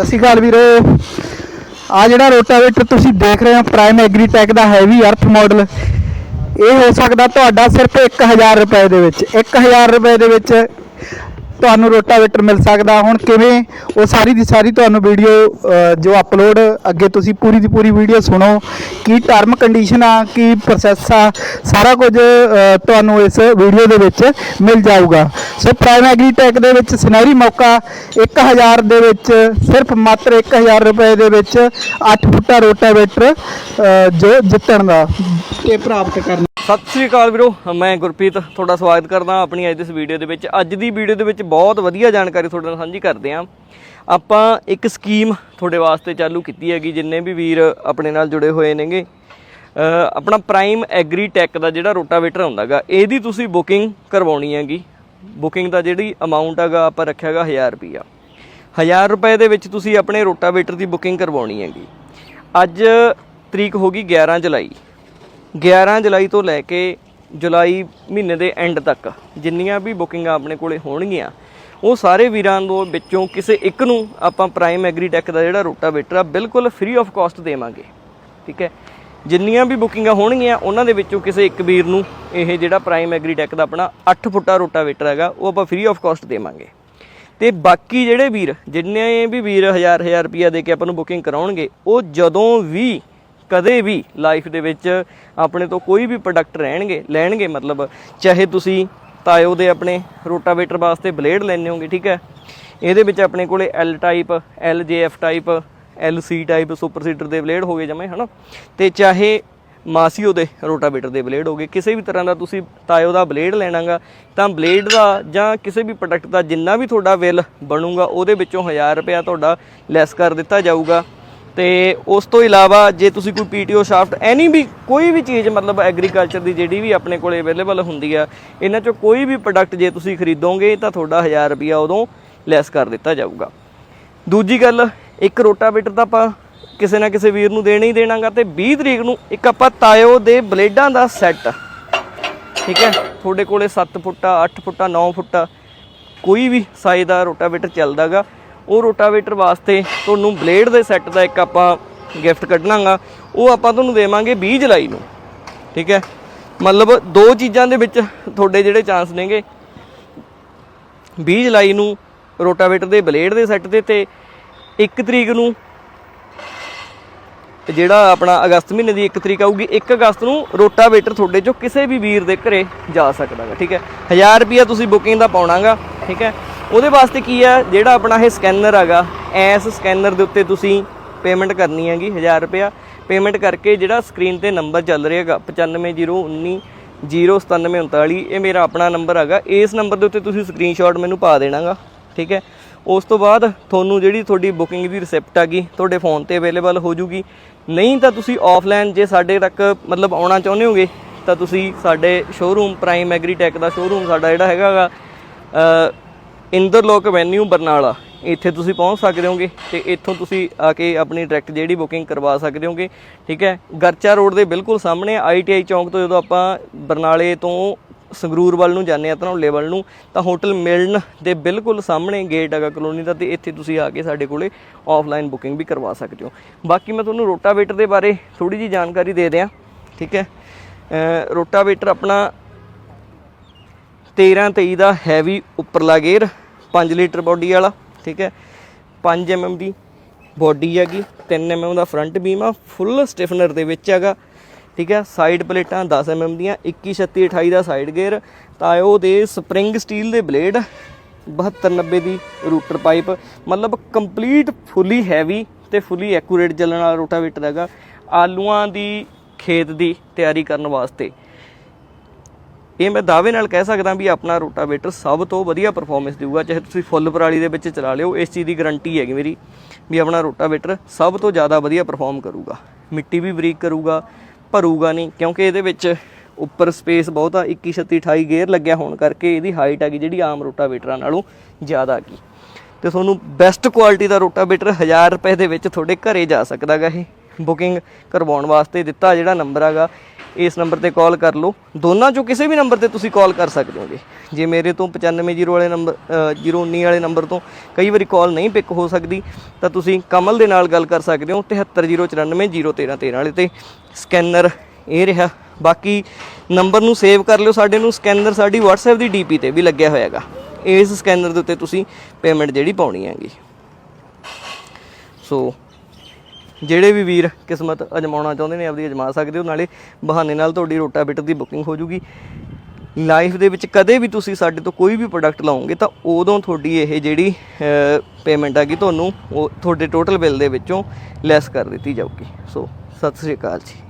ਸਤਿ ਸ਼੍ਰੀ ਅਕਾਲ ਵੀਰੋ। ਆ ਜਿਹੜਾ ਰੋਟਾਵੇਟਰ ਤੁਸੀਂ ਦੇਖ ਰਹੇ ਹੋ ਪ੍ਰਾਈਮ ਐਗਰੀਟੈਕ ਦਾ ਹੈਵੀ ਅਰਥ ਮਾਡਲ ਇਹ ਹੋ ਸਕਦਾ ਤੁਹਾਡਾ ਸਿਰਫ 1000 ਰੁਪਏ ਦੇ ਵਿੱਚ। 1000 ਰੁਪਏ ਦੇ ਵਿੱਚ ਤੁਹਾਨੂੰ ਰੋਟਾਵੇਟਰ ਮਿਲ ਸਕਦਾ। ਹੁਣ ਕਿਵੇਂ, ਉਹ ਸਾਰੀ ਦੀ ਸਾਰੀ ਤੁਹਾਨੂੰ ਵੀਡੀਓ ਜੋ ਅਪਲੋਡ ਅੱਗੇ ਤੁਸੀਂ ਪੂਰੀ ਦੀ ਪੂਰੀ ਵੀਡੀਓ ਸੁਣੋ। ਕੀ ਟਰਮ ਕੰਡੀਸ਼ਨ ਆ, ਕੀ ਪ੍ਰੋਸੈਸ ਆ, ਸਾਰਾ ਕੁਝ ਤੁਹਾਨੂੰ ਇਸ ਵੀਡੀਓ ਦੇ ਵਿੱਚ ਮਿਲ ਜਾਊਗਾ। ਸੋ ਪ੍ਰਾਈਮ ਐਗਰੀਟੈਕ ਦੇ ਵਿੱਚ ਸੁਨਹਿਰੀ ਮੌਕਾ 1000 ਦੇ ਵਿੱਚ, ਸਿਰਫ ਮਾਤਰ 1000 ਰੁਪਏ ਦੇ ਵਿੱਚ 8 ਫੁੱਟਾ ਰੋਟਾਵੇਟਰ ਜੋ ਜਿੱਤਣ ਦਾ ਤੇ ਪ੍ਰਾਪਤ ਕਰਨਾ ਸਤਿ ਸ੍ਰੀ ਅਕਾਲ ਵੀਰੋ, ਮੈਂ ਗੁਰਪ੍ਰੀਤ ਤੁਹਾਡਾ ਸਵਾਗਤ ਕਰਦਾ ਆਪਣੀ ਅੱਜ ਦੀ ਇਸ ਵੀਡੀਓ ਦੇ ਵਿੱਚ। ਅੱਜ ਦੀ ਵੀਡੀਓ ਦੇ ਵਿੱਚ ਬਹੁਤ ਵਧੀਆ ਜਾਣਕਾਰੀ ਤੁਹਾਡੇ ਨਾਲ ਸਾਂਝੀ ਕਰਦੇ ਹਾਂ। ਆਪਾਂ ਇੱਕ ਸਕੀਮ ਤੁਹਾਡੇ ਵਾਸਤੇ ਚਾਲੂ ਕੀਤੀ ਹੈਗੀ, ਜਿੰਨੇ ਵੀ ਵੀਰ ਆਪਣੇ ਨਾਲ ਜੁੜੇ ਹੋਏ ਨੇਗੇ। ਆਪਣਾ ਪ੍ਰਾਈਮ ਐਗਰੀ ਟੈਕ ਦਾ ਜਿਹੜਾ ਰੋਟਾਵੇਟਰ ਹੁੰਦਾਗਾ ਇਹਦੀ ਤੁਸੀਂ ਬੁਕਿੰਗ ਕਰਵਾਉਣੀ ਹੈਗੀ। ਬੁਕਿੰਗ ਦਾ ਜਿਹੜੀ ਅਮਾਉਂਟ ਹੈਗਾ, ਆਪਾਂ ਰੱਖਿਆ ਹੈਗਾ 1000 ਰੁਪਿਆ 1000 ਰੁਪਏ ਦੇ ਵਿੱਚ ਤੁਸੀਂ ਆਪਣੇ ਰੋਟਾਵੇਟਰ ਦੀ ਬੁਕਿੰਗ ਕਰਵਾਉਣੀ ਹੈਗੀ। ਅੱਜ ਤਰੀਕ ਹੋ ਗਈ 11 ਜੁਲਾਈ। 11 ਜੁਲਾਈ ਤੋਂ ਲੈ ਕੇ ਜੁਲਾਈ ਮਹੀਨੇ ਦੇ ਐਂਡ ਤੱਕ ਜਿੰਨੀਆਂ ਵੀ ਬੁਕਿੰਗਾਂ ਆਪਣੇ ਕੋਲੇ ਹੋਣਗੀਆਂ, ਉਹ ਸਾਰੇ ਵੀਰਾਂ ਤੋਂ ਵਿੱਚੋਂ ਕਿਸੇ ਇੱਕ ਨੂੰ ਆਪਾਂ ਪ੍ਰਾਈਮ ਐਗਰੀਟੈਕ ਦਾ ਜਿਹੜਾ ਰੋਟਾਵੇਟਰ ਆ, ਬਿਲਕੁਲ ਫ੍ਰੀ ਆਫ ਕਾਸਟ ਦੇਵਾਂਗੇ। ਠੀਕ ਹੈ? ਜਿੰਨੀਆਂ ਵੀ ਬੁਕਿੰਗਾਂ ਹੋਣਗੀਆਂ, ਉਹਨਾਂ ਦੇ ਵਿੱਚੋਂ ਕਿਸੇ ਇੱਕ ਵੀਰ ਨੂੰ ਇਹ ਜਿਹੜਾ ਪ੍ਰਾਈਮ ਐਗਰੀਟੈਕ ਦਾ ਆਪਣਾ 8 ਫੁੱਟਾ ਰੋਟਾਵੇਟਰ ਹੈਗਾ, ਉਹ ਆਪਾਂ ਫ੍ਰੀ ਆਫ ਕਾਸਟ ਦੇਵਾਂਗੇ। ਤੇ ਬਾਕੀ ਜਿਹੜੇ ਵੀਰ, ਜਿੰਨੇ ਵੀ ਵੀਰ ਹਜ਼ਾਰ ਹਜ਼ਾਰ ਰੁਪਿਆ ਦੇ ਕੇ ਆਪਾਂ ਨੂੰ ਬੁਕਿੰਗ ਕਰਾਉਣਗੇ, ਉਹ ਜਦੋਂ ਵੀ, ਕਦੇ ਵੀ ਲਾਈਫ ਦੇ ਵਿੱਚ ਆਪਣੇ ਤੋਂ ਕੋਈ ਵੀ ਪ੍ਰੋਡਕਟ ਰਹਿਣਗੇ, ਲੈਣਗੇ, ਮਤਲਬ ਚਾਹੇ ਤੁਸੀਂ ਤਾਇਓ ਦੇ ਆਪਣੇ ਰੋਟਾਵੇਟਰ ਵਾਸਤੇ ਬਲੇਡ ਲੈਣੇ ਹੋਗੇ, ਠੀਕ ਹੈ? ਇਹਦੇ ਵਿੱਚ ਆਪਣੇ ਕੋਲੇ L type LJF type LC type super seeder ਦੇ ਬਲੇਡ ਹੋਗੇ ਜਮੇ, ਹਨਾ? ਤੇ ਚਾਹੇ ਮਾਸੀਓ ਦੇ ਰੋਟਾਵੇਟਰ ਦੇ ਬਲੇਡ ਹੋਗੇ ਕਿਸੇ ਵੀ ਤਰ੍ਹਾਂ ਦਾ ਤੁਸੀਂ ਤਾਇਓ ਦਾ ਬਲੇਡ ਲੈਣਾਗਾ, ਤਾਂ ਬਲੇਡ ਦਾ ਜਾਂ ਕਿਸੇ ਵੀ ਪ੍ਰੋਡਕਟ ਦਾ ਜਿੰਨਾ ਵੀ ਤੁਹਾਡਾ ਬਿੱਲ ਬਣੂਗਾ, ਉਹਦੇ ਵਿੱਚੋਂ 1000 ਰੁਪਇਆ ਤੁਹਾਡਾ ਲੈਸ ਕਰ ਦਿੱਤਾ ਜਾਊਗਾ। ਤੇ ਉਸ ਤੋਂ ਇਲਾਵਾ ਜੇ ਤੁਸੀਂ ਕੋਈ ਪੀਟੀਓ ਸ਼ਾਫਟ ਐਨੀ ਵੀ ਕੋਈ ਵੀ ਚੀਜ਼, ਮਤਲਬ ਐਗਰੀਕਲਚਰ ਦੀ ਜਿਹੜੀ ਵੀ ਆਪਣੇ ਕੋਲੇ ਅਵੇਲੇਬਲ ਹੁੰਦੀ ਆ, ਇਹਨਾਂ ਚੋਂ ਕੋਈ ਵੀ ਪ੍ਰੋਡਕਟ ਜੇ ਤੁਸੀਂ ਖਰੀਦੋਗੇ, ਤਾਂ ਤੁਹਾਡਾ 1000 ਰੁਪਇਆ ਉਦੋਂ ਲੈਸ ਕਰ ਦਿੱਤਾ ਜਾਊਗਾ। ਦੂਜੀ ਗੱਲ ਇੱਕ ਰੋਟਾਵੇਟਰ ਤਾਂ ਆਪਾਂ ਕਿਸੇ ਨਾ ਕਿਸੇ ਵੀਰ ਨੂੰ ਦੇਣਾ ਹੀ ਦੇਣਾਗਾ ਤੇ 20 ਤਰੀਕ ਨੂੰ ਇੱਕ ਆਪਾਂ ਤਾਇਓ ਦੇ ਬਲੇਡਾਂ ਦਾ ਸੈੱਟ। ਠੀਕ ਹੈ? ਤੁਹਾਡੇ ਕੋਲੇ 7 ਫੁੱਟਾ 8 ਫੁੱਟਾ 9 ਫੁੱਟਾ ਕੋਈ ਵੀ ਸਾਈਜ਼ ਦਾ ਰੋਟਾਵੇਟਰ ਚੱਲਦਾਗਾ। ਉਹ ਰੋਟਾਵੇਟਰ ਵਾਸਤੇ ਤੁਹਾਨੂੰ ਬਲੇਡ ਦੇ ਸੈੱਟ ਦਾ ਇੱਕ ਆਪਾਂ ਗਿਫਟ ਕੱਢਣਾਗਾ। ਉਹ ਆਪਾਂ ਤੁਹਾਨੂੰ ਦੇਵਾਂਗੇ 20 ਜੁਲਾਈ ਨੂੰ। ਠੀਕ ਹੈ? ਮਤਲਬ ਦੋ ਚੀਜ਼ਾਂ ਦੇ ਵਿੱਚ ਤੁਹਾਡੇ ਜਿਹੜੇ ਚਾਂਸ ਨੇਗੇ। 20 ਜੁਲਾਈ ਨੂੰ ਰੋਟਾਵੇਟਰ ਦੇ ਬਲੇਡ ਦੇ ਸੈੱਟ ਦੇ ਤੇ 1 ਤਰੀਕ ਨੂੰ। ਤੇ ਜਿਹੜਾ ਆਪਣਾ ਅਗਸਤ ਮਹੀਨੇ ਦੀ 1 ਤਰੀਕ ਆਊਗੀ 1 ਅਗਸਤ ਨੂੰ ਰੋਟਾਵੇਟਰ ਤੁਹਾਡੇ ਚੋਂ ਕਿਸੇ ਵੀ ਵੀਰ ਦੇ ਘਰੇ ਜਾ ਸਕਦਾਗਾ, ਠੀਕ ਹੈ? 1000 ਰੁਪਿਆ ਤੁਸੀਂ ਬੁਕਿੰਗ ਦਾ ਪਾਉਣਾਗਾ, ਠੀਕ ਹੈ? ਉਹਦੇ ਵਾਸਤੇ ਕੀ ਹੈ, ਜਿਹੜਾ ਆਪਣਾ ਇਹ ਸਕੈਨਰ ਹੈਗਾ ਐਸ ਸਕੈਨਰ ਦੇ ਉੱਤੇ ਤੁਸੀਂ ਪੇਮੈਂਟ ਕਰਨੀ ਹੈਗੀ 1000 ਰੁਪਿਆ ਪੇਮੈਂਟ ਕਰਕੇ ਜਿਹੜਾ ਸਕਰੀਨ ਤੇ ਨੰਬਰ ਚੱਲ ਰਿਹਾ ਹੈਗਾ 950190 09739 ਇਹ ਮੇਰਾ ਆਪਣਾ ਨੰਬਰ ਹੈਗਾ ਇਸ ਨੰਬਰ ਦੇ ਉੱਤੇ ਤੁਸੀਂ ਸਕਰੀਨਸ਼ਾਟ ਮੈਨੂੰ ਪਾ ਦੇਣਾਗਾ, ਠੀਕ ਹੈ? ਉਸ ਤੋਂ ਬਾਅਦ ਤੁਹਾਨੂੰ ਜਿਹੜੀ ਤੁਹਾਡੀ ਬੁਕਿੰਗ ਦੀ ਰਿਸਿਪਟ ਹੈਗੀ ਤੁਹਾਡੇ ਫੋਨ ਤੇ ਅਵੇਲੇਬਲ ਹੋ ਜੂਗੀ। ਨਹੀਂ ਤਾਂ ਤੁਸੀਂ ਆਫਲਾਈਨ ਜੇ ਸਾਡੇ ਤੱਕ ਮਤਲਬ ਆਉਣਾ ਚਾਹੁੰਦੇ ਹੋਗੇ, ਤਾਂ ਤੁਸੀਂ ਸਾਡੇ ਸ਼ੋਰੂਮ ਪ੍ਰਾਈਮ ਐਗਰੀਟੈਕ ਦਾ ਸ਼ੋਰੂਮ ਸਾਡਾ ਜਿਹੜਾ ਹੈਗਾਗਾ ਇੰਦਰਲੋਕ ਐਵਨਿਊ ਬਰਨਾਲਾ। ਇੱਥੇ ਤੁਸੀਂ ਪਹੁੰਚ ਸਕਦੇ ਹੋਗੇ ਤੇ ਇੱਥੋਂ ਤੁਸੀਂ ਆ ਕੇ ਆਪਣੀ ਡਾਇਰੈਕਟ ਜਿਹੜੀ ਬੁਕਿੰਗ ਕਰਵਾ ਸਕਦੇ ਹੋਗੇ, ਠੀਕ ਹੈ? ਗਰਚਾ ਰੋਡ ਦੇ ਬਿਲਕੁਲ ਸਾਹਮਣੇ ਆਈਟੀਆਈ ਚੌਂਕ ਤੋਂ ਜਦੋਂ ਆਪਾਂ ਬਰਨਾਲੇ ਤੋਂ ਸੰਗਰੂਰ ਵੱਲ ਨੂੰ ਜਾਂਦੇ ਆ ਧਨੌਲੇ ਵੱਲ ਨੂੰ, ਤਾਂ ਹੋਟਲ ਮਿਲਣ ਦੇ ਬਿਲਕੁਲ ਸਾਹਮਣੇ ਗੇਟ ਹੈਗਾ ਕਲੋਨੀ ਦਾ ਤੇ ਇੱਥੇ ਤੁਸੀਂ ਆ ਕੇ ਸਾਡੇ ਕੋਲੇ ਆਫਲਾਈਨ ਬੁਕਿੰਗ ਵੀ ਕਰਵਾ ਸਕਦੇ ਹੋ। ਬਾਕੀ ਮੈਂ ਤੁਹਾਨੂੰ ਰੋਟਾਵੇਟਰ ਦੇ ਬਾਰੇ ਥੋੜੀ ਜੀ ਜਾਣਕਾਰੀ ਦੇ ਦਿਆਂ, ਠੀਕ ਹੈ? ਰੋਟਾਵੇਟਰ ਆਪਣਾ 13 23 ਦਾ ਹੈਵੀ ਉੱਪਰਲਾ ਗੇਅਰ 5 ਲੀਟਰ ਬੋਡੀ ਵਾਲਾ, ਠੀਕ ਹੈ? 5 mm ਦੀ ਬੋਡੀ ਹੈਗੀ 3 mm ਦਾ ਫਰੰਟ ਬੀਮ ਆ ਫੁੱਲ ਸਟਿਫਨਰ ਦੇ ਵਿੱਚ ਹੈਗਾ ਠੀਕ ਹੈ ਸਾਈਡ ਪਲੇਟਾਂ 10 mm ਦੀਆਂ 21 36 28 ਦਾ ਸਾਈਡ ਗੇਅਰ ਤਾਂ ਉਹ ਦੇ ਸਪਰਿੰਗ ਸਟੀਲ ਦੇ ਬਲੇਡ 72 90 ਦੀ ਰੂਟਰ ਪਾਈਪ ਮਤਲਬ ਕੰਪਲੀਟ ਫੁੱਲੀ ਹੈਵੀ ਤੇ ਫੁੱਲੀ ਐਕੂਰੇਟ ਚੱਲਣ ਵਾਲਾ ਰੋਟਾਵੇਟਰ ਹੈਗਾ, ਆਲੂਆਂ ਦੀ ਖੇਤ ਦੀ ਤਿਆਰੀ ਕਰਨ ਵਾਸਤੇ। ਇਹ ਮੈਂ ਦਾਅਵੇ ਨਾਲ ਕਹਿ ਸਕਦਾ ਵੀ ਆਪਣਾ ਰੋਟਾਵੇਟਰ ਸਭ ਤੋਂ ਵਧੀਆ ਪਰਫਾਰਮੈਂਸ ਦੇਊਗਾ, ਚਾਹੇ ਤੁਸੀਂ ਫੁੱਲ ਪਰਾਲੀ ਦੇ ਵਿੱਚ ਚਲਾ ਲਿਓ, ਇਸ ਚੀਜ਼ ਦੀ ਗਾਰੰਟੀ ਹੈਗੀ ਮੇਰੀ, ਵੀ ਆਪਣਾ ਰੋਟਾਵੇਟਰ ਸਭ ਤੋਂ ਜ਼ਿਆਦਾ ਵਧੀਆ ਪਰਫਾਰਮ ਕਰੂਗਾ। ਮਿੱਟੀ ਵੀ ਬਰੀਕ ਕਰੂਗਾ ਭਰੂਗਾ ਨਹੀਂ, ਕਿਉਂਕਿ ਇਹਦੇ ਵਿੱਚ ਉੱਪਰ ਸਪੇਸ ਬਹੁਤ ਆ 21 36 28 ਗੇਅਰ ਲੱਗਿਆ ਹੋਣ ਕਰਕੇ ਇਹਦੀ ਹਾਈਟ ਹੈਗੀ ਜਿਹੜੀ ਆਮ ਰੋਟਾਵੇਟਰਾਂ ਨਾਲੋਂ ਜ਼ਿਆਦਾ ਹੈਗੀ। ਤੇ ਤੁਹਾਨੂੰ ਬੈਸਟ ਕੁਆਲਿਟੀ ਦਾ ਰੋਟਾਵੇਟਰ 1000 ਰੁਪਏ ਦੇ ਵਿੱਚ ਤੁਹਾਡੇ ਘਰੇ ਜਾ ਸਕਦਾਗਾ ਇਹ। ਬੁਕਿੰਗ ਕਰਵਾਉਣ ਵਾਸਤੇ ਦਿੱਤਾ ਜਿਹੜਾ ਨੰਬਰ ਹੈਗਾ ਇਸ ਨੰਬਰ ਤੇ ਕਾਲ ਕਰ ਲਓ। ਦੋਨਾਂ ਚੋਂ ਕਿਸੇ ਵੀ ਨੰਬਰ ਤੇ ਤੁਸੀਂ ਕਾਲ ਕਰ ਸਕਦੇ ਹੋਗੇ। ਜੇ ਮੇਰੇ ਤੋਂ 95 ਵਾਲੇ ਨੰਬਰ ਅ, 019 ਵਾਲੇ ਨੰਬਰ ਤੋਂ ਕਈ ਵਾਰੀ ਕਾਲ ਨਹੀਂ ਪਿਕ ਹੋ ਸਕਦੀ ਤਾਂ ਤੁਸੀਂ ਕਮਲ ਦੇ ਨਾਲ ਗੱਲ ਕਰ ਸਕਦੇ ਹੋ 7309401313 ਵਾਲੇ ਤੇ। ਸਕੈਨਰ ਇਹ ਰਿਹਾ। ਬਾਕੀ ਨੰਬਰ ਨੂੰ ਸੇਵ ਕਰ ਲਿਓ। ਸਾਡੇ ਨੂੰ ਸਕੈਨਰ ਸਾਡੀ WhatsApp ਦੀ DP ਤੇ ਵੀ ਲੱਗਿਆ ਹੋਇਆਗਾ। ਇਸ ਸਕੈਨਰ ਦੇ ਉੱਤੇ ਤੁਸੀਂ ਪੇਮੈਂਟ ਜਿਹੜੀ ਪਾਉਣੀ ਹੈਗੀ। ਸੋ ਜਿਹੜੇ ਵੀ ਵੀਰ ਕਿਸਮਤ ਅਜਮਾਉਣਾ ਚਾਹੁੰਦੇ ਨੇ, ਆਪਦੀ ਅਜਮਾ ਸਕਦੇ ਹੋ। ਨਾਲੇ ਬਹਾਨੇ ਨਾਲ ਤੁਹਾਡੀ ਰੋਟਾਵੇਟਰ ਦੀ ਬੁਕਿੰਗ ਹੋ ਜੂਗੀ। ਲਾਈਫ ਦੇ ਵਿੱਚ ਕਦੇ ਵੀ ਤੁਸੀਂ ਸਾਡੇ ਤੋਂ ਕੋਈ ਵੀ ਪ੍ਰੋਡਕਟ ਲਾਓਗੇ, ਤਾਂ ਉਦੋਂ ਤੁਹਾਡੀ ਇਹ ਜਿਹੜੀ ਪੇਮੈਂਟ ਹੈਗੀ ਤੁਹਾਨੂੰ ਉਹ ਤੁਹਾਡੇ ਟੋਟਲ ਬਿੱਲ ਦੇ ਵਿੱਚੋਂ ਲੈਸ ਕਰ ਦਿੱਤੀ ਜਾਊਗੀ। ਸੋ ਸਤਿ ਸ੍ਰੀ ਅਕਾਲ ਜੀ।